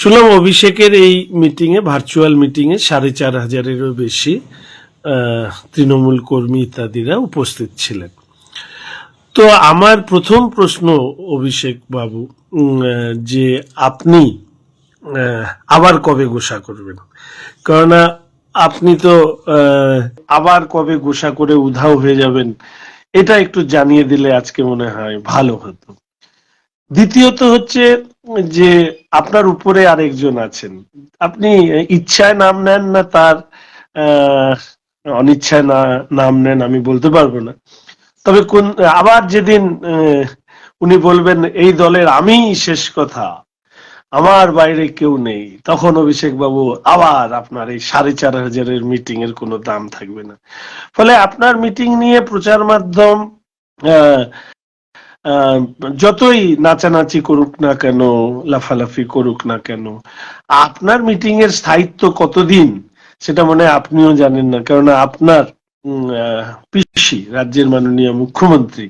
শুনলাম অভিষেকের এই মিটিংয়ে ভার্চুয়াল মিটিংয়ে সাড়ে চার হাজারেরও বেশি তৃণমূল কর্মী ইত্যাদিরা উপস্থিত ছিলেন। তো আমার প্রথম প্রশ্ন, অভিষেক বাবু যে আপনি আবার কবে গোসা করবেন? কেননা আপনি তো আবার কবে গোসা করে উধাও হয়ে যাবেন, এটা একটু জানিয়ে দিলে আজকে মনে হয় ভালো হতো। দ্বিতীয়ত হচ্ছে যে আপনার উপরে আরেকজন আছেন। আপনি ইচ্ছায় নাম নেন না, তার অনিচ্ছায় না, নাম নেন, আমি বলতে পারব না। তবে কোন, আবার যেদিন উনি বলবেন, এই দলের আমি শেষ কথা, আমার বাইরে কেউ নেই, তখন অভিষেক বাবু আবার আপনার এই সাড়ে চার হাজারের মিটিং এর কোনো দাম থাকবে না। ফলে আপনার মিটিং নিয়ে প্রচার মাধ্যম যতই নাচানাচি করুক না কেন, লাফালাফি করুক না কেন, আপনার মিটিং এর স্থায়িত্ব কতদিন, সেটা মনে আপনিও জানেন না। কেননা আপনার পিসি, রাজ্যের মাননীয় মুখ্যমন্ত্রী,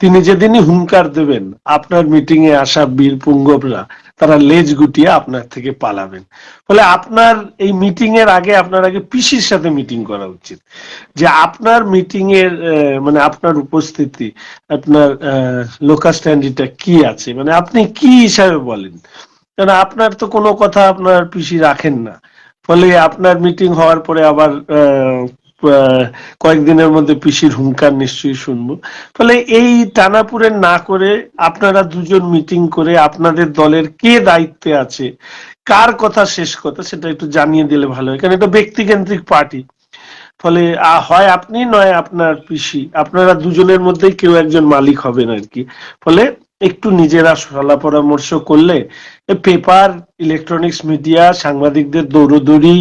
তিনি যেদিনই হুঙ্কার দেবেন, আপনার মিটিং এ আসা বীর পুঙ্গবরা, তারা লেজ গুটিয়ে আপনার থেকে পালাবেন। ফলে আপনার এই মিটিং এর আগে আপনার আগে পিসির সাথে মিটিং করা উচিত। যে আপনার মিটিং এর মানে আপনার উপস্থিতি, আপনার লোকাল স্ট্যান্ডিটা কি আছে? মানে আপনি কি হিসাবে বলেন? কারণ আপনার তো কোনো কথা আপনার পিসি রাখেন না। ফলে আপনার মিটিং হওয়ার পরে আবার কয়েকদিনের মধ্যে পিসির হুঙ্কার নিশ্চয়ই শুনব। ফলে এই টানাপুরেন না করে আপনারা দুজন মিটিং করে আপনাদের দলের কে দায়িত্বে আছে, কার কথা শেষ কথা সেটা একটু জানিয়ে দিলে ভালো হয়, কারণ এটা ব্যক্তিকেন্দ্রিক পার্টি। ফলে হয় আপনি, নয় আপনার পিসি। আপনারা দুজনের মধ্যেই কেউ একজন মালিক হবেন আর কি। ফলে একটু নিজেরা সলা পরামর্শ করলে পেপার ইলেকট্রনিক্স মিডিয়া সাংবাদিকদের দৌড়দৌড়ি,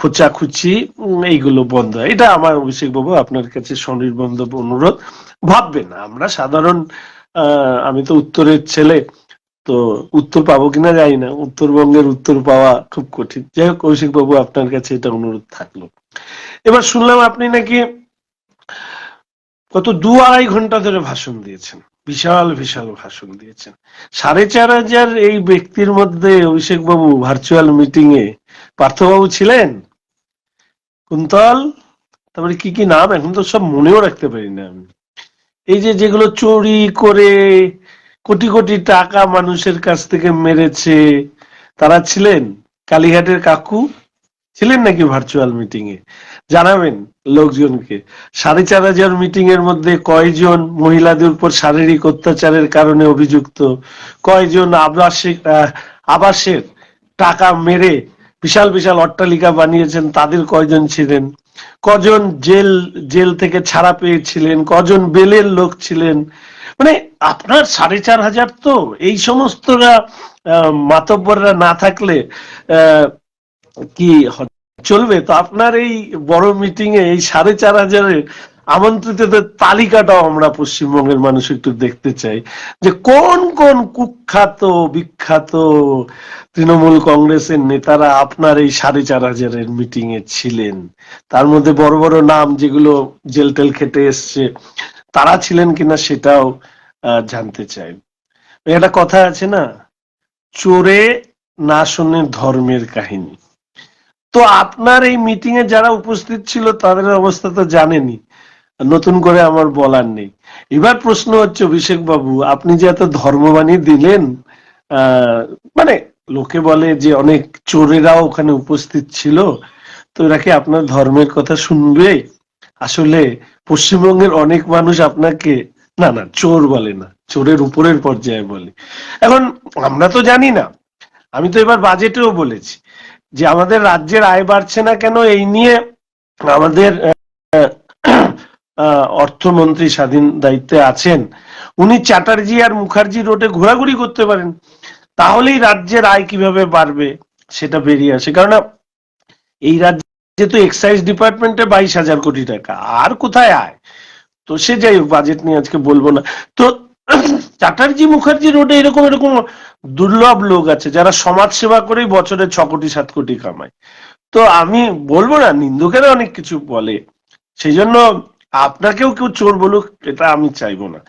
খোঁচাখুচি এইগুলো বন্ধ এটা আমার অভিষেক বাবু আপনার কাছে স্বনির্বন্ধ অনুরোধ। না, আমরা সাধারণ আমি তো উত্তরের ছেলে, তো উত্তর পাবো কিনা জানি না। উত্তরবঙ্গের উত্তর পাওয়া খুব কঠিন। যাই হোক কৌশিক বাবু, আপনার কাছে এটা অনুরোধ থাকল। এবার শুনলাম আপনি নাকি কত দু আড়াই ঘণ্টা ধরে ভাষণ দিয়েছেন। বিশাল বিশাল ভাষণ দিয়েছেন। সাড়ে চার হাজার এই ব্যক্তির মধ্যে অভিষেক বাবু ভার্চুয়াল মিটিং এ পার্থবাবু ছিলেন? কুন্তল, তারপরে কি কি নাম এখন তো সব মনেও রাখতে পারি না আমি। এই যে যেগুলো চুরি করে কোটি কোটি টাকা মানুষের কাছ থেকে মেরেছে, তারা ছিলেন? কালীঘাটের কাকু ছিলেন নাকি ভার্চুয়াল মিটিং এ? জানাবেন। লোকজনকে। সাড়ে চার হাজার মিটিং এর মধ্যে কয়জন মহিলাদের উপর শারীরিক অত্যাচারের কারণে অভিযুক্ত, কয়জন আবাসিক আবাসের টাকা মেরে বিশাল বিশাল অট্টালিকা বানিয়েছেন, তাদের কয়জন ছিলেন? কজন জেল জেল থেকে ছাড়া পেয়েছিলেন? কজন বেলের লোক ছিলেন? মানে আপনার সাড়ে চার হাজার তো, এই সমস্তরা মাতব্বররা না থাকলে কি হ- চলবে। তো আপনার এই বড় মিটিং এ এই সাড়ে চার হাজারের আমন্ত্রিতদের তালিকাটাও আমরা পশ্চিমবঙ্গের মানুষ একটু দেখতে চাই। যে কোন কোন কুখ্যাত, বিখ্যাত তৃণমূল কংগ্রেসের নেতারা আপনার এই সাড়ে চার হাজারের মিটিং এ ছিলেন? তার মধ্যে বড় বড় নাম যেগুলো জেল টেল খেটে এসছে, তারা ছিলেন কিনা সেটাও জানতে চাই। একটা কথা আছে না, চোরে না শুনে ধর্মের কাহিনী। তো আপনার এই মিটিং এ যারা উপস্থিত ছিল তাদের অবস্থা তো জানেনি নতুন করে আমার বলার নেই। এবার প্রশ্ন হচ্ছে অভিষেক বাবু আপনি যে এত ধর্মবাণী দিলেন মানে লোকে বলে যে অনেক চোরেরাও ওখানে উপস্থিত ছিল, তো এরা কি আপনার ধর্মের কথা শুনবে? আসলে পশ্চিমবঙ্গের অনেক মানুষ আপনাকে, না না, চোর বলে না, চোরের উপরের পর্যায়ে বলে। এখন আমরা তো জানি না। আমি তো এবার বাজেটেও বলেছি। যে আমাদের রাজ্যের আয় বাড়ছে না কেন, এই নিয়ে আমাদের অর্থমন্ত্রী স্বাধীন দায়িত্বে আছেন। উনি চ্যাটার্জি আর মুখার্জি রোডে ঘোরাঘুরি করতে পারেন। তাহলেই রাজ্যের আয় কীভাবে বাড়বে সেটা বেরিয়ে আসে। কারণ এই রাজ্যে তো এক্সাইজ ডিপার্টমেন্টে বাইশ হাজার কোটি টাকা। আর কোথায় আয়? তো সে যাই হোক বাজেট নিয়ে আজকে বলব না। তো চ্যাটার্জি মুখার্জি রোডে এরকম এরকম দুর্লভ লোক আছে, যারা সমাজ সেবা করেই বছরে ছ কোটি, সাত কোটি কামায়। তো আমি বলব না, নিন্দুকেরা অনেক কিছু বলে। সেই জন্য আপনাকেও কেউ চোর বলুক, এটা আমি চাইব না।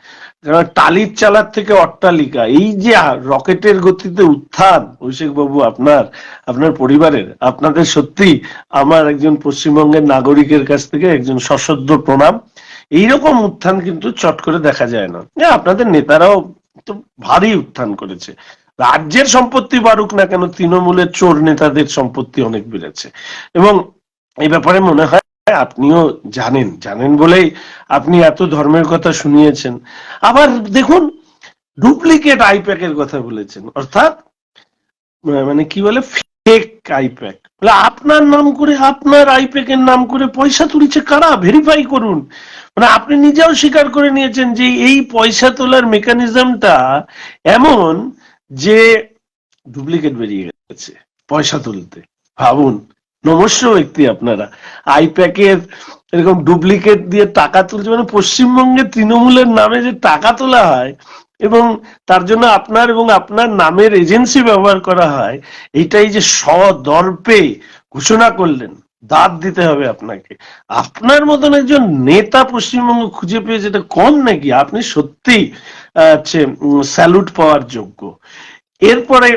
কারণ টালির চালার থেকে অট্টালিকা, এই যে রকেটের গতিতে উত্থান অভিষেক বাবু আপনার আপনার পরিবারের, আপনাদের সত্যি আমার একজন পশ্চিমবঙ্গের নাগরিকের কাছ থেকে একজন সশ্রদ্ধ প্রণাম। এইরকম উত্থান কিন্তু চট করে দেখা যায় না। আপনাদের নেতারাও তো ভারী উত্থান করেছে। রাজ্যের সম্পত্তি বাড়ুক না কেন, তৃণমূলের চোর নেতাদের সম্পত্তি অনেক বেড়েছে। এবং এই ব্যাপারে মনে হয় আপনিও জানেন জানেন বলেই আপনি এত ধর্মের কথা শুনিয়েছেন। আবার দেখুন, ডুপ্লিকেট আইপ্যাকের কথা বলেছেন। অর্থাৎ মানে কি বলে আইপ্যাক। আপনার নাম করে আপনার আইপ্যাকের নাম করে পয়সা তুলেছে কারা? ভেরিফাই করুন। মানে আপনি নিজেও স্বীকার করে নিয়েছেন যে এই পয়সা তোলার মেকানিজমটা এমন যে ডুপ্লিকেট বেরিয়ে গেছে পয়সা তুলতে। ভাবুন, নমস্য ব্যক্তি আপনারা। আইপ্যাকের এরকম ডুপ্লিকেট দিয়ে টাকা তুলছে। মানে পশ্চিমবঙ্গে তৃণমূলের নামে যে টাকা তোলা হয় এবং তার জন্য আপনার এবং আপনার নামের এজেন্সি ব্যবহার করা হয়। এইটাই যে সদর্পে ঘোষণা করলেন, দাঁত দিতে হবে আপনাকে। আপনার মতন একজন নেতা পশ্চিমবঙ্গ খুঁজে পেয়ে যেটা কম নাকি? আপনি সত্যি স্যালুট পাওয়ার যোগ্য। এরপরে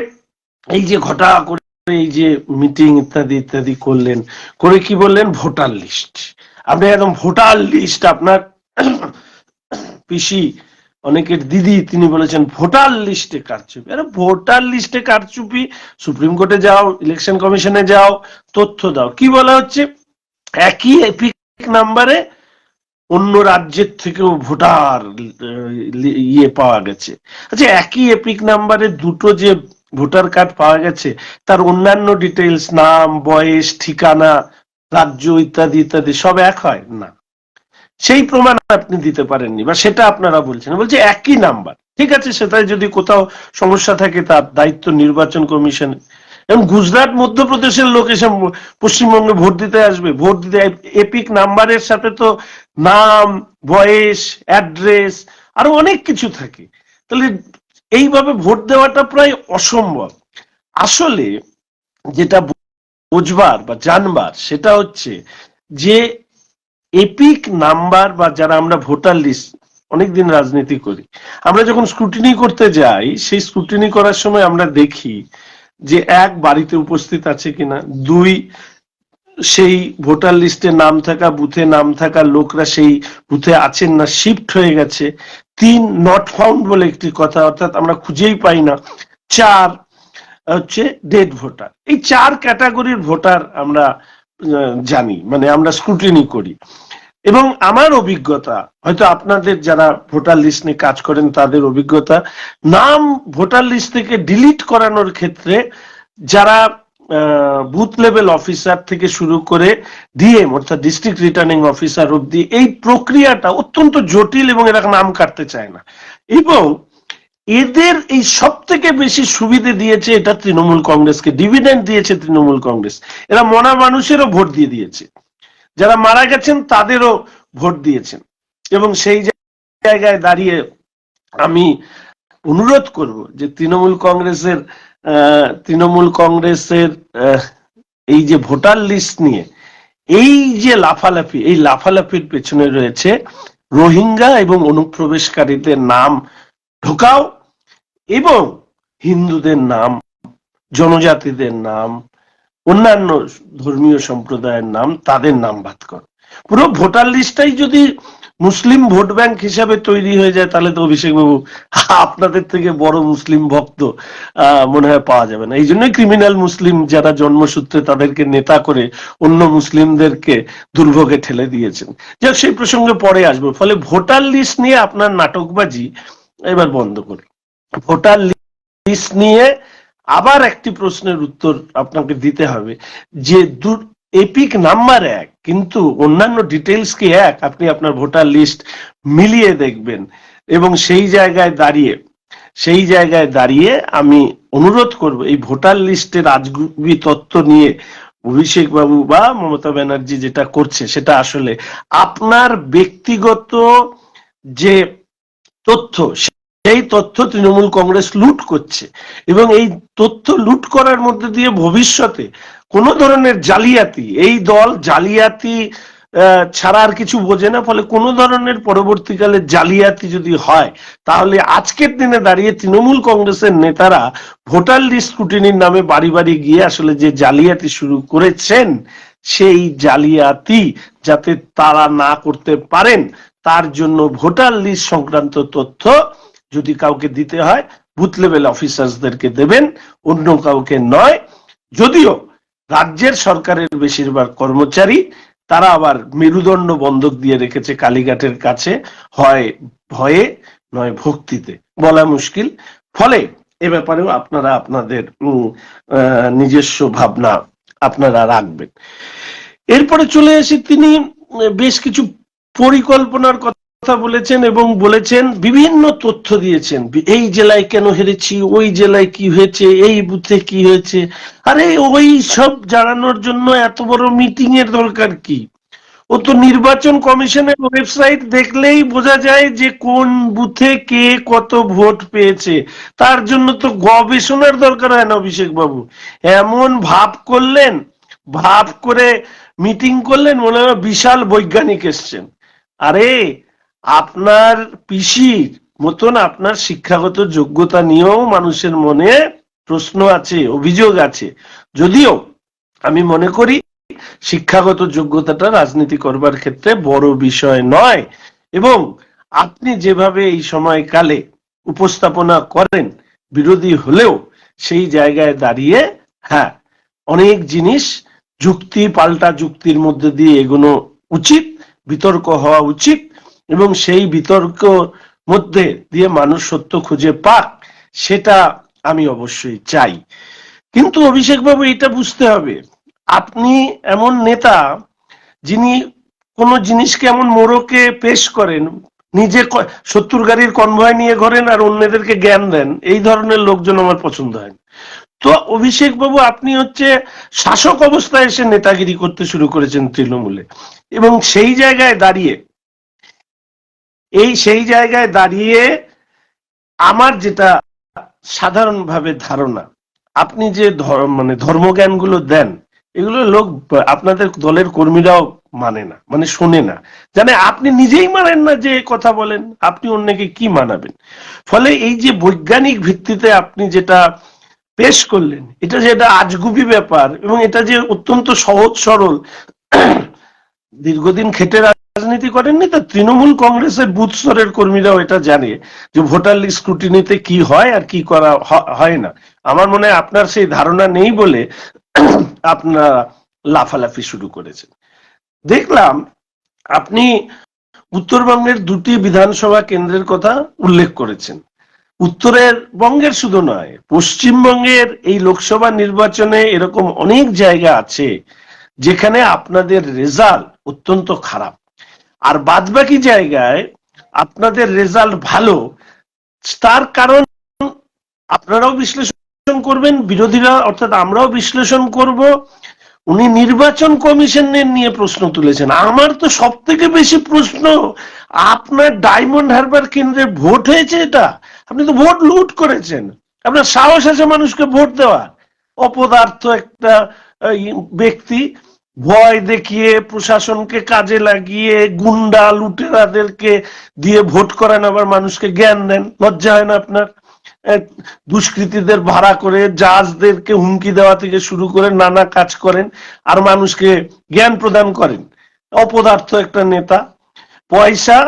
এই যে ঘটা করে এই যে মিটিং ইত্যাদি ইত্যাদি করলেন, করে কি বললেন? Voter list. আপনি একদম ভোটার লিস্ট, আপনার পিসি অনেকের দিদি তিনি বলেছেন ভোটার লিস্টে কারচুপি। আরে ভোটার লিস্টে কারচুপি, সুপ্রিম কোর্টে যাও, ইলেকশন কমিশনে যাও, তথ্য দাও। কি বলা হচ্ছে? একই এপিক নাম্বারে অন্য রাজ্যের থেকেও ভোটার ইয়ে পাওয়া গেছে। আচ্ছা একই এপিক নাম্বারে দুটো যে ভোটার কার্ড পাওয়া গেছে, তার অন্যান্য ডিটেলস নাম, বয়স, ঠিকানা, রাজ্য ইত্যাদি ইত্যাদি সব এক হয়? না। সেই প্রমাণ আপনি দিতে পারেননি, বা সেটা আপনারা বলছেন। বলছে একই নাম্বার। ঠিক আছে, সেটাই যদি কোথাও সমস্যা থাকে, তার দায়িত্ব নির্বাচন কমিশন। এবং গুজরাট মধ্যপ্রদেশের লোক এসে পশ্চিমবঙ্গে ভোট দিতে আসবে। ভোট দিতে এপিক নাম্বারের সাথে তো নাম, বয়স, অ্যাড্রেস, আরও অনেক কিছু থাকে। তাহলে এইভাবে ভোট দেওয়াটা প্রায় অসম্ভব। আসলে যেটা বুঝবার বা জানবার, সেটা হচ্ছে যে এপিক নাম্বার বা যারা আমরা ভোটার লিস্ট অনেকদিন রাজনীতি করি, আমরা যখন স্ক্রুটিনি করতে যাই, সেই স্ক্রুটিনি করার সময় আমরা দেখি যে এক বাড়িতে উপস্থিত আছে কিনা, দুই সেই ভোটার লিস্টে নাম থাকা বুথে নাম থাকা লোকরা সেই বুথে আছেন না শিফট হয়ে গেছে। তিন নট ফাউন্ড বলে একটি কথা, অর্থাৎ আমরা খুঁজেই পাই না। চার, হচ্ছে ডেড ভোটার এই চার ক্যাটাগরির ভোটার আমরা জানি মানে আমরা স্ক্রুটিনি করি। এবং আমার অভিজ্ঞতা, হয়তো আপনাদের যারা ভোটার লিস্ট নিয়ে কাজ করেন তাদের অভিজ্ঞতা, নাম ভোটার লিস্ট থেকে ডিলিট করানোর ক্ষেত্রে যারা বুথ লেভেল অফিসার থেকে শুরু করে ডিএম অর্থাৎ ডিস্ট্রিক্ট রিটার্নিং অফিসার অব্দি এই প্রক্রিয়াটা অত্যন্ত জটিল এবং এরা নাম কাটতে চায় না। এবং এদের এই সব থেকে বেশি সুবিধে দিয়েছে এটা তৃণমূল কংগ্রেসকে ডিভিডেন্ড দিয়েছে তৃণমূল কংগ্রেস। এরা মনা মানুষেরও ভোট দিয়ে দিয়েছে। যারা মারা গেছেন তাদেরও ভোট দিয়েছেন। এবং সেই জায়গায় দাঁড়িয়ে আমি অনুরোধ করব যে তৃণমূল কংগ্রেসের তৃণমূল কংগ্রেসের এই যে ভোটার লিস্ট নিয়ে, এই যে লাফালাফি, এই লাফালাফির পেছনে রয়েছে রোহিঙ্গা এবং অনুপ্রবেশকারীদের নাম ঢোকাও এবং হিন্দুদের নাম, জনজাতিদের নাম, অন্যান্য ধর্মীয় সম্প্রদায়ের নাম, তাদের নাম বাদ করো। পুরো ভোটার লিস্টটাই যদি মুসলিম ভোট ব্যাংক হিসাবে তৈরি হয়ে যায়, তাহলে তো অভিষেক বাবু আপনাদের থেকে বড় মুসলিম ভক্ত মনে হয় পাওয়া যাবে না। এই জন্যই ক্রিমিনাল মুসলিম যারা জন্মসূত্রে তাদেরকে নেতা করে অন্য মুসলিমদেরকে দুর্ভোগে ঠেলে দিয়েছেন। যাক, সেই প্রসঙ্গে পরে আসব। ফলে ভোটার লিস্ট নিয়ে আপনার নাটকবাজি এবার বন্ধ করুন ভোটার লিস্ট নিয়ে আবার একটি প্রশ্নের উত্তর আপনাকে দিতে হবে যে এপিক নাম্বার এক, কিন্তু অন্যান্য ডিটেলস কি এক? আপনি আপনার ভোটার লিস্ট মিলিয়ে দেখবেন এবং সেই জায়গায় দাঁড়িয়ে, সেই জায়গায় দাঁড়িয়ে আমি অনুরোধ করব, এই ভোটার লিস্টের আজগুবি তত্ত্ব নিয়ে অভিষেক বাবু বা মমতা ব্যানার্জি যেটা করছে সেটা আসলে আপনার ব্যক্তিগত যে তথ্য সেই তথ্য তৃণমূল কংগ্রেস লুট করছে এবং এই তথ্য লুট করার মধ্যে দিয়ে ভবিষ্যতে কোন ধরনের জালিয়াতি, এই দল জালিয়াতি ছাড়া আর কিছু বোঝে না, ফলে কোনো ধরনের পরবর্তীকালে জালিয়াতি যদি হয়, তাহলে আজকের দিনে দাঁড়িয়ে তৃণমূল কংগ্রেসের নেতারা ভোটার লিস্ট স্ক্রুটিনির নামে বাড়ি বাড়ি গিয়ে আসলে যে জালিয়াতি শুরু করেছেন, সেই জালিয়াতি যাতে তারা না করতে পারেন, তার জন্য ভোটার লিস্ট সংক্রান্ত তথ্য যদি কাউকে দিতে হয়, বুথ লেভেল অফিসার্সদেরকে দেবেন, অন্য কাউকে নয়। যদিও রাজ্যের সরকারের বেশিরভাগ কর্মচারী, তারা আবার মেরুদণ্ড বন্ধক দিয়ে রেখেছে কালীঘাটের কাছে, হয় ভয়ে, নয় ভক্তিতে। বলা মুশকিল। ফলে এ ব্যাপারেও আপনারা আপনাদের নিজস্ব ভাবনা আপনারা রাখবেন। এরপরে চলে এসে তিনি বেশ কিছু পরিকল্পনার কথা বলেছেন এবং বলেছেন, বিভিন্ন তথ্য দিয়েছেন। এই জেলায় কেন হেরেছি, ওই জেলায় কি হয়েছে, এই বুথে কি হয়েছে? আরে ওই সব জানানোর জন্য এত বড় মিটিং এর দরকার কি? ও তো নির্বাচন কমিশনের ওয়েবসাইট দেখলেই বোঝা যায় যে কোন বুথে কে কত ভোট পেয়েছে। তার জন্য তো গবেষণার দরকার হয় না অভিষেক বাবু এমন ভাব করলেন, ভাব করে মিটিং করলেন মনে হয় বিশাল বৈজ্ঞানিক এসছেন। আরে আপনার পিসির মতন আপনার শিক্ষাগত যোগ্যতা নিয়েও মানুষের মনে প্রশ্ন আছে, অভিযোগ আছে। যদিও আমি মনে করি শিক্ষাগত যোগ্যতাটা রাজনীতি করবার ক্ষেত্রে বড় বিষয় নয় এবং আপনি যেভাবে এই সময়কালে উপস্থাপনা করেন, বিরোধী হলেও সেই জায়গায় দাঁড়িয়ে হ্যাঁ অনেক জিনিস যুক্তি, পাল্টা যুক্তির মধ্যে দিয়ে এগোনো উচিত, বিতর্ক হওয়া উচিত এবং সেই বিতর্ক মধ্যে দিয়ে মানুষ সত্য খুঁজে পাক, সেটা আমি অবশ্যই চাই। কিন্তু অভিষেক বাবু এটা বুঝতে হবে। আপনি এমন নেতা যিনি কোন জিনিসকে এমন মোড়কে পেশ করেন, নিজে সত্তর গাড়ির কনভয় নিয়ে ঘোরেন আর অন্যদেরকে জ্ঞান দেন, এই ধরনের লোকজন আমার পছন্দ হয় তো অভিষেক বাবু আপনি হচ্ছে শাসক অবস্থায় এসে নেতাগিরি করতে শুরু করেছেন তৃণমূলে এবং সেই জায়গায় দাঁড়িয়ে এই সেই জায়গায় দাঁড়িয়ে আমার যেটা সাধারণভাবে ধারণা, আপনি যে মানে ধর্মজ্ঞানগুলো দেন, এগুলো লোক আপনাদের দলের কর্মীরাও মানে না মানে শোনে না। জানে আপনি নিজেই মানেন না যে কথা বলেন, আপনি অন্যকে কি মানাবেন? ফলে এই যে বৈজ্ঞানিক ভিত্তিতে আপনি যেটা পেশ করলেন, এটা যে একটা আজগুবি ব্যাপার এবং এটা যে অত্যন্ত সহজ সরল, দীর্ঘদিন খেটে রাজনীতি করেননি, তো তৃণমূল কংগ্রেসের বুথ স্তরের কর্মীরাও এটা জানে যে ভোটার স্ক্রুটিনিতে কি হয় আর কি করা হয় না। আমার মনে হয় আপনার সেই ধারণা নেই বলে আপনারা লাফালাফি শুরু করেছেন। দেখলাম আপনি উত্তরবঙ্গের দুটি বিধানসভা কেন্দ্রের কথা উল্লেখ করেছেন। উত্তরের বঙ্গের শুধু নয়, পশ্চিমবঙ্গের এই লোকসভা নির্বাচনে এরকম অনেক জায়গা আছে যেখানে আপনাদের রেজাল্ট অত্যন্ত খারাপ। আর বাদবাকি জায়গায় আপনাদের রেজাল্ট ভালো, তার কারণ আপনারাও বিশ্লেষণ করবেন, বিরোধীরা অর্থাৎ আমরাও বিশ্লেষণ করব। উনি নির্বাচন কমিশনের নিয়ে প্রশ্ন তুলেছেন। আমার তো সব থেকে বেশি প্রশ্ন, আপনার ডায়মন্ড হারবার কেন্দ্রে ভোট হয়েছে এটা? আপনি তো ভোট লুট করেছেন। আপনার সাহস আছে মানুষকে ভোট দেওয়া অপদার্থ একটা ব্যক্তি ভয় দেখিয়ে প্রশাসনকে কাজে লাগিয়ে গুন্ডা লুটেরাদেরকে দিয়ে ভোট করেন, আবার মানুষকে জ্ঞান দেন। লজ্জা হয় না আপনার? দুষ্কৃতীদের ভাড়া করে জাহাজদেরকে হুমকি দেওয়া থেকে শুরু করে নানা কাজ করেন আর মানুষকে জ্ঞান প্রদান করেন। অপদার্থ একটা নেতা। পয়সা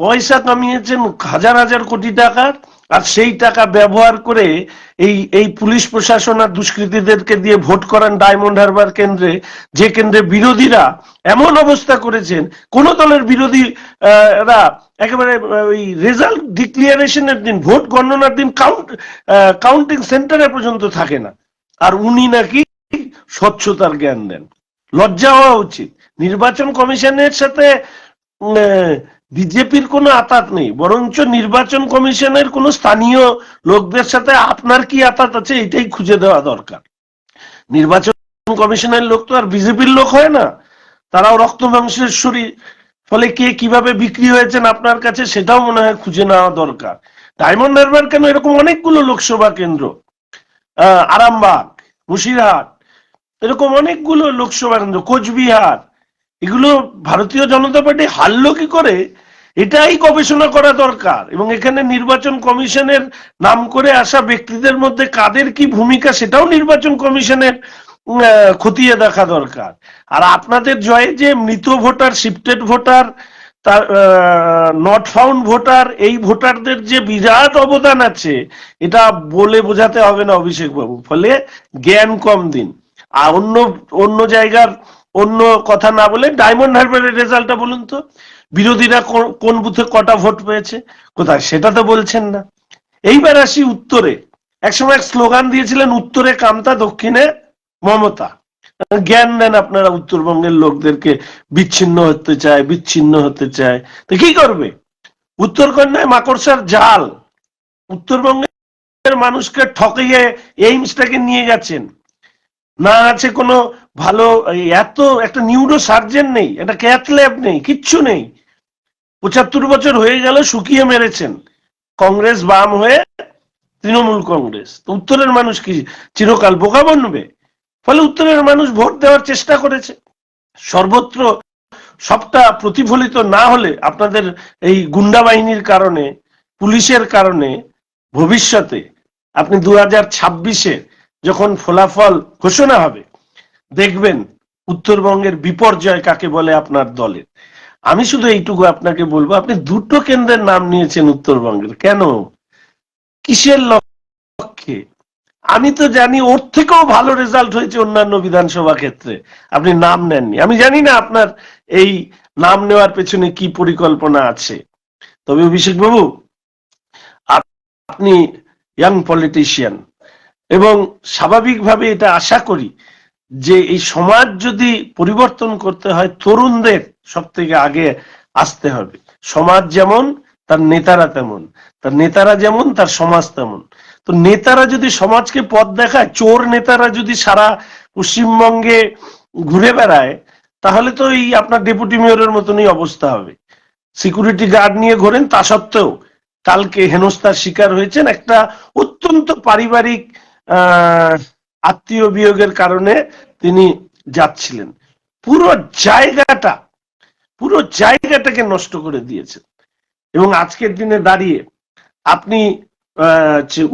পয়সা কামিয়েছেন হাজার হাজার কোটি টাকার। আর সেই টাকা ব্যবহার করে এই এই পুলিশ প্রশাসন আর দুষ্কৃতীদেরকে দিয়ে ভোট করান ডায়মন্ড হারবার কেন্দ্রে, যে কেন্দ্রে বিরোধীরা এমন অবস্থা করেছেন, কোন দলের বিরোধী একেবারে ওই রেজাল্ট ডিক্লিয়ারেশনের দিন, ভোট গণনার দিন কাউন্ট কাউন্টিং সেন্টারে পর্যন্ত থাকে না। আর উনি নাকি স্বচ্ছতার জ্ঞান দেন। লজ্জা হওয়া উচিত। নির্বাচন কমিশনের সাথে বিজেপির কোনো আতাত নেই বরঞ্চ নির্বাচন কমিশনের কোনো স্থানীয় লোকদের সাথে আপনার কি আতাত আছে এটাই খুঁজে দেওয়া দরকার। নির্বাচন কমিশনের লোক তো আর বিজেপির লোক হয় না তারাও রক্ত মাংসের শরীর ফলে কে কীভাবে বিক্রি হয়েছেন আপনার কাছে সেটাও মনে হয় খুঁজে নেওয়া দরকার। ডায়মন্ড হারবার কেন এরকম অনেকগুলো লোকসভা কেন্দ্র? আহ, আরামবাগ মুর্শিদাবাদ এরকম অনেকগুলো লোকসভা কেন্দ্র কোচবিহার এগুলো ভারতীয় জনতা পার্টি হারলো কি করে? এটাই গবেষণা করা দরকার। এবং এখানে নির্বাচন কমিশনের নাম করে আসা ব্যক্তিদের মধ্যে কাদের কি ভূমিকা সেটাও নির্বাচন কমিশনের খতিয়ে দেখা দরকার। আর আপনাদের জয়ে যে মৃত ভোটার, শিফটেড ভোটার, তার নট ফাউন্ড ভোটার, এই ভোটারদের যে বিরাট অবদান আছে, এটা বলে বোঝাতে হবে না অভিষেক বাবু ফলে জ্ঞান কম দিন। আর অন্য অন্য জায়গার অন্য কথা না বলে ডায়মন্ড হারবারের রেজাল্টটা বলুন তো। বিরোধীরা কোন- বুথে কটা ভোট পেয়েছে, কোথায় সেটা তো বলছেন না। এইবার আসি উত্তরে। একসময় এক স্লোগান দিয়েছিলেন, উত্তরে কামতা, দক্ষিণে মমতা। জ্ঞান দেন আপনারা উত্তরবঙ্গের লোকদেরকে, বিচ্ছিন্ন হতে চায়, বিচ্ছিন্ন হতে চায়। তো কি করবে? উত্তরকন্যায় মাকড়সার জাল। উত্তরবঙ্গের মানুষকে ঠকিয়ে এইমসটাকে নিয়ে গেছেন। না আছে কোনো ভালো এত একটা নিউরো সার্জেন নেই, একটা ক্যাথ ল্যাব নেই, কিচ্ছু নেই। পঁচাত্তর বছর হয়ে গেল শুকিয়ে মেরেছেন। কংগ্রেস বাম হয়ে তৃণমূল কংগ্রেস। উত্তরের মানুষ কি চিরকাল বোকা বনবে? ফলে উত্তরের মানুষ ভোট দেওয়ার চেষ্টা করেছে। সর্বত্র সবটা প্রতিফলিত না হলে আপনাদের এই গুন্ডা বাহিনীর কারণে, পুলিশের কারণে, ভবিষ্যতে আপনি দু হাজার ছাব্বিশে যখন ফলাফল ঘোষণা হবে দেখবেন, উত্তরবঙ্গের বিপর্যয় কাকে বলে আপনার দলের? আমি শুধু এইটুকু আপনাকে বলব, আপনি দুটো কেন্দ্রের নাম নিয়েছেন উত্তরবঙ্গের। কেন? কিসের লক্ষ্যে? আমি তো জানি ওর থেকেও ভালো রেজাল্ট হয়েছে অন্যান্য বিধানসভা ক্ষেত্রে। আপনি নাম নেননি। আমি জানি না আপনার এই নাম নেওয়ার পেছনে কি পরিকল্পনা আছে। তবে অভিষেক বাবু আপনি ইয়াং পলিটিশিয়ান এবং স্বাভাবিকভাবে এটা আশা করি যে এই সমাজ যদি পরিবর্তন করতে হয়, তরুণদের সব থেকে আগে আসতে হবে। সমাজ যেমন, তার নেতারা তেমন। তার নেতারা যেমন, তার সমাজ তেমন। তো নেতারা যদি সমাজকে পথ দেখায়, চোর নেতারা যদি সারা পশ্চিমবঙ্গে ঘুরে বেড়ায়, তাহলে তো এই আপনার ডেপুটি মেয়রের মতনই অবস্থা হবে। সিকিউরিটি গার্ড নিয়ে ঘোরেন, তা সত্ত্বেও কালকে হেনস্থার শিকার হয়েছেন একটা অত্যন্ত পারিবারিক, আহ আত্মীয় বিয়োগের কারণে তিনি যাচ্ছিলেন। পুরো জায়গাটা, পুরো জায়গাটাকে নষ্ট করে দিয়েছেন। এবং আজকের দিনে দাঁড়িয়ে আপনি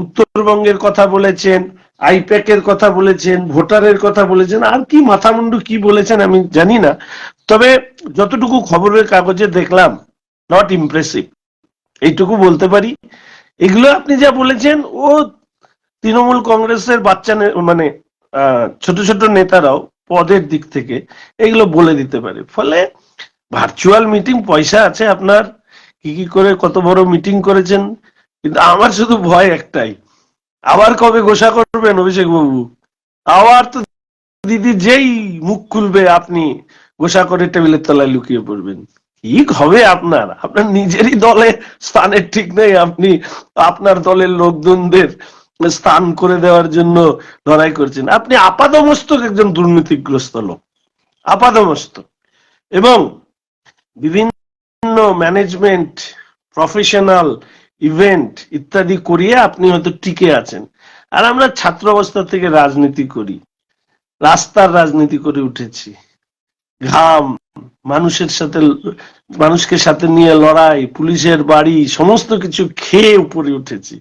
উত্তরবঙ্গের কথা বলেছেন, আইপ্যাকের কথা বলেছেন, ভোটারের কথা বলেছেন, আর কি মাথামুন্ডু কি বলেছেন আমি জানি না। তবে যতটুকু খবরের কাগজে দেখলাম নট ইমপ্রেসিভ এইটুকু বলতে পারি। এগুলো আপনি যা বলেছেন, ও তৃণমূল কংগ্রেসের বাচ্চা মানে ছোট ছোট নেতারাও পদের দিক থেকে এগুলো বলে দিতে পারে। ফলে ভার্চুয়াল মিটিং পয়সা আছে আপনার, কি কি করে কত বড় মিটিং করেছেন, কিন্তু আমার শুধু ভয় একটাই। আবার কবে ঘোষা করবেন অভিষেক বাবু? আবার তো দিদি যেই মুখ খুলবে আপনি ঘোষা করে টেবিলের তলায় লুকিয়ে পড়বেন। কি হবে আপনার। আপনার নিজেরই দলে স্থানের ঠিক নেই, আপনি আপনার দলের লোকজনদের স্থান করে দেওয়ার জন্য লড়াই করছেন। আপনি আপাদমস্তক একজন দুর্নীতিগ্রস্ত লোক। আপাদমস্তক। এবং বিভিন্ন ম্যানেজমেন্ট প্রফেশনাল ইভেন্ট ইত্যাদি করিয়ে আপনি হয়তো টিকে আছেন। আর আমরা ছাত্র অবস্থা থেকে রাজনীতি করি। রাস্তার রাজনীতি করে উঠেছি। ঘাম মানুষের সাথে মানুষকে সাথে নিয়ে লড়াই, পুলিশের বাড়ি, সমস্ত কিছু খেয়ে উপরে উঠেছি।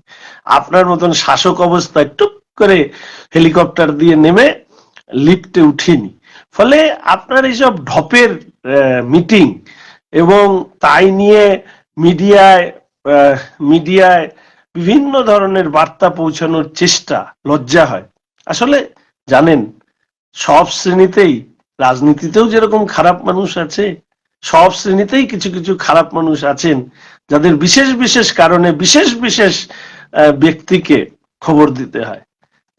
আপনার মতন শাসক অবস্থায় টুক করে হেলিকপ্টার দিয়ে নেমে লিফটে উঠিনি। ফলে আপনার এইসব ঢপের মিটিং এবং তাই নিয়ে মিডিয়ায় মিডিয়ায় বিভিন্ন ধরনের বার্তা পৌঁছানোর চেষ্টা লজ্জা হয়। আসলে জানেন, সব শ্রেণীতেই রাজনীতিতেও যেরকম খারাপ মানুষ আছে সব শ্রেণীতেই কিছু কিছু খারাপ মানুষ আছেন, যাদের বিশেষ বিশেষ কারণে, বিশেষ বিশেষ ব্যক্তিকে খবর দিতে হয়।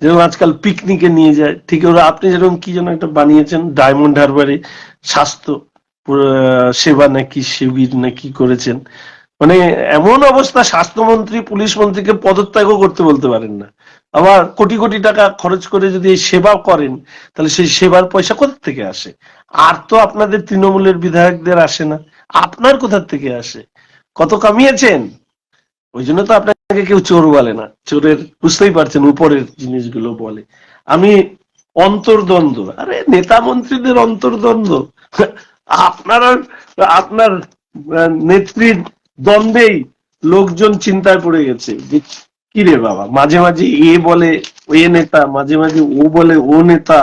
যেরকম আজকাল পিকনিকে নিয়ে যায়, ঠিক ওরা, আপনি যেরকম কি যেন একটা বানিয়েছেন, ডায়মন্ড হারবারে স্বাস্থ্য সেবা নাকি শিবির নাকি করেছেন। মানে এমন অবস্থা, স্বাস্থ্যমন্ত্রী, পুলিশ মন্ত্রীকে পদত্যাগও করতে বলতে পারেন না। আবার কোটি কোটি টাকা খরচ করে যদি সেবা করেন, তাহলে সেই সেবার পয়সা কোথা থেকে আসে? আর তো আপনাদের তৃণমূলের বিধায়কদের আসে না। আপনার কোথার থেকে আসে? কত কামিয়েছেন? ওই জন্য তো আপনাকে কেউ চোর বলে না। চোরের বুঝতেই পারছেন উপরের জিনিসগুলো বলে। আমি অন্তর্দ্বন্দ্ব। আরে নেতা মন্ত্রীদের অন্তর্দ্বন্দ্ব। আপনার আপনার নেত্রীর দ্বন্দ্বেই লোকজন চিন্তায় পড়ে গেছে যে কি রে বাবা, মাঝে মাঝে এ বলে এ নেতা, মাঝে মাঝে ও বলে ও নেতা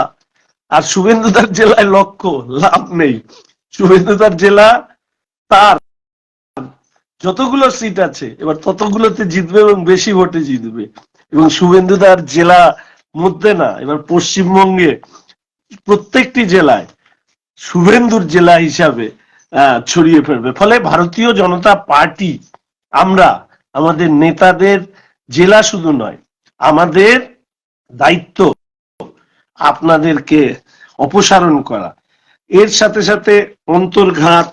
আর শুভেন্দুদার জেলায় লক্ষ্য, লাভ নেই। শুভেন্দুদার জেলা তার। যতগুলো সিট আছে, এবার ততগুলোতে জিতবে এবং বেশি ভোটে জিতবে। এবং শুভেন্দুদার জেলা মধ্যে না, এবার পশ্চিমবঙ্গে প্রত্যেকটি জেলায় শুভেন্দুর জেলা হিসাবে ছড়িয়ে ফেলবে। ফলে ভারতীয় জনতা পার্টি, আমরা, আমাদের নেতাদের জেলা শুধু নয়, আমাদের দায়িত্ব আপনাদেরকে অপসারণ করা। এর সাথে সাথে অন্তর্ঘাত,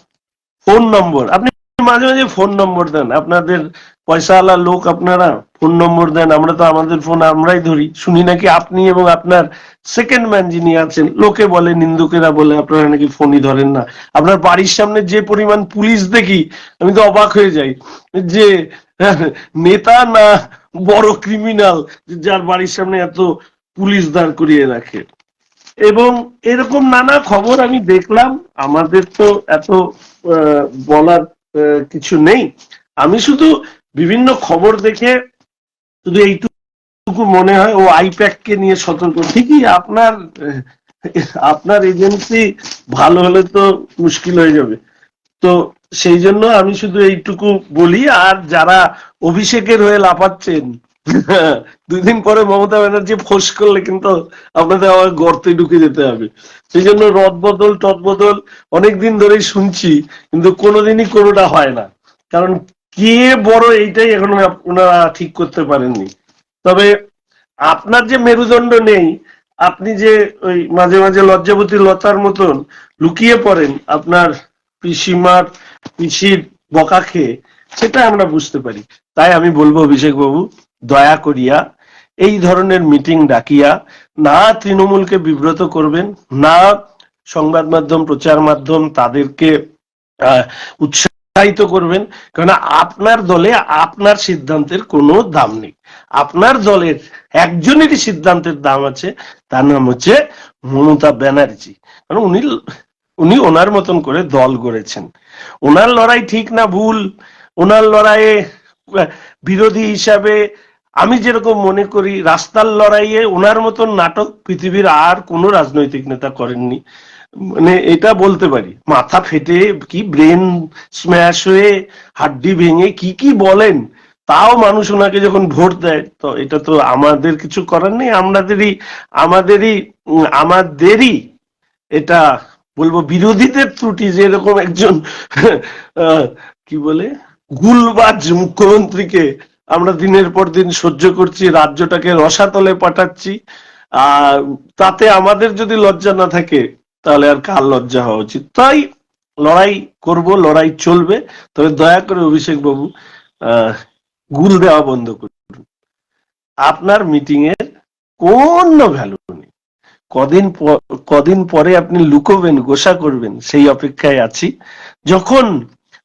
ফোন নম্বর। আপনি মাঝে মাঝে ফোন নম্বর দেন। আপনাদের পয়সাওয়ালা লোক আপনারা ফোন নম্বর দেন। আমরা তো আমাদের ফোন আমরাই ধরি। শুনি নাকি আপনি এবং আপনার সেকেন্ড ম্যান যিনি আছেন, লোকে বলে, নিন্দুকেরা বলে, আপনারা নাকি ফোনই ধরেন না। আপনার বাড়ির সামনে যে পরিমাণ পুলিশ দেখি, আমি তো অবাক হয়ে যাই। যে নেতা না বড় ক্রিমিনাল যার বাড়ির সামনে এত পুলিশ দাঁড় করিয়ে রাখে। এবং এরকম নানা খবর আমি দেখলাম, আমাদের তো এত বলার কিছু নেই। আমি শুধু বিভিন্ন খবর দেখে শুধু এইটুকু মনে হয়, ও আইপ্যাককে নিয়ে সতর্ক। ঠিকই আপনার আপনার এজেন্সি ভালো হলে তো মুশকিল হয়ে যাবে। তো সেই জন্য আমি শুধু এইটুকু বলি, আর যারা অভিষেকের হয়ে লাফাচ্ছেন দুই দিন পরে মমতা ব্যানার্জি ফোস করলে কিন্তু আপনাদের আবার গর্তে ঢুকে যেতে হবে। সেই জন্য রদ বদল, টদ বদল অনেকদিন ধরেই শুনছি, কিন্তু কোনোদিনই কোনোটা হয় না। কারণ কে বড় এইটাই এখনও ওনারা ঠিক করতে পারেননি। তবে আপনার যে মেরুদণ্ড নেই, আপনি যে ওই মাঝে মাঝে লজ্জাবতী লতার মতন লুকিয়ে পড়েন আপনার পিসিমার পিসির বকা খেয়ে, সেটা আমরা বুঝতে পারি। তাই আমি বলব অভিষেক বাবু দয়া করিয়া এই ধরনের মিটিং ডাকিয়া না তৃণমূলকে বিব্রত করবেন, না সংবাদ মাধ্যম, প্রচার মাধ্যম তাদেরকে উৎসাহিত করবেন কারণ আপনার দলে আপনার সিদ্ধান্তের কোনো দাম নেই। আপনার দলের একজনেরই সিদ্ধান্তের দাম আছে, তার নাম হচ্ছে মমতা ব্যানার্জি। কারণ উনি উনি ওনার মতন করে দল গড়েছেন। ওনার লড়াই ঠিক না ভুল, ওনার লড়াইয়ে বিরোধী হিসাবে আমি যেরকম মনে করি, রাস্তার লড়াইয়ে ওনার মতন নাটক পৃথিবীর আর কোনো রাজনৈতিক নেতা করেননি। মানে এটা বলতে পারি। মাথা ফেটে কি ব্রেন স্ম্যাশ হয়ে, হাড্ডি ভেঙে কি কি বলেন, তাও মানুষ ওনাকে যখন ভোট দেয়, তো এটা তো আমাদের কিছু করার নেই। আমাদেরই আমাদেরই আমাদেরই এটা বলব বিরোধীদের ত্রুটি যে এরকম একজন কি বলে, গুলবাজ মুখ্যমন্ত্রীকে আমরা দিনের পর দিন সহ্য করছি, রাজ্যটাকে রসাতলে পাঠাচ্ছি। তাতে আমাদের যদি লজ্জা না থাকে, তাহলে আর কার লজ্জা হওয়া উচিত? তাই লড়াই করব, লড়াই চলবে। তবে দয়া করে অভিষেক বাবু গুল দেওয়া বন্ধ করুন। আপনার মিটিং এর কোনো ভ্যালু নেই। কদিন কদিন পরে আপনি লুকোবেন, গোসা করবেন, সেই অপেক্ষায় আছি। যখন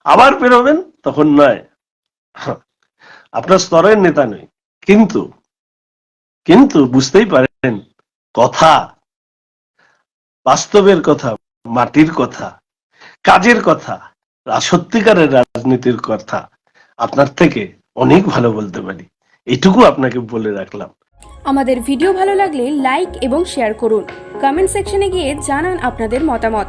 আবার বেরোবেন, তখন নয়। আপনার স্তরের নেতা নই। কিন্তু কিন্তু বুঝতেই পারেন, কথা বাস্তবের কথা, মাটির কথা, কাজের কথা, সত্যিকারের রাজনীতির কথা আপনার থেকে অনেক ভালো বলতে পারি। এটুকু আপনাকে বলে রাখলাম। আমাদের ভিডিও ভালো লাগলে লাইক এবং শেয়ার করুন। কমেন্ট সেকশনে গিয়ে জানান আপনাদের মতামত।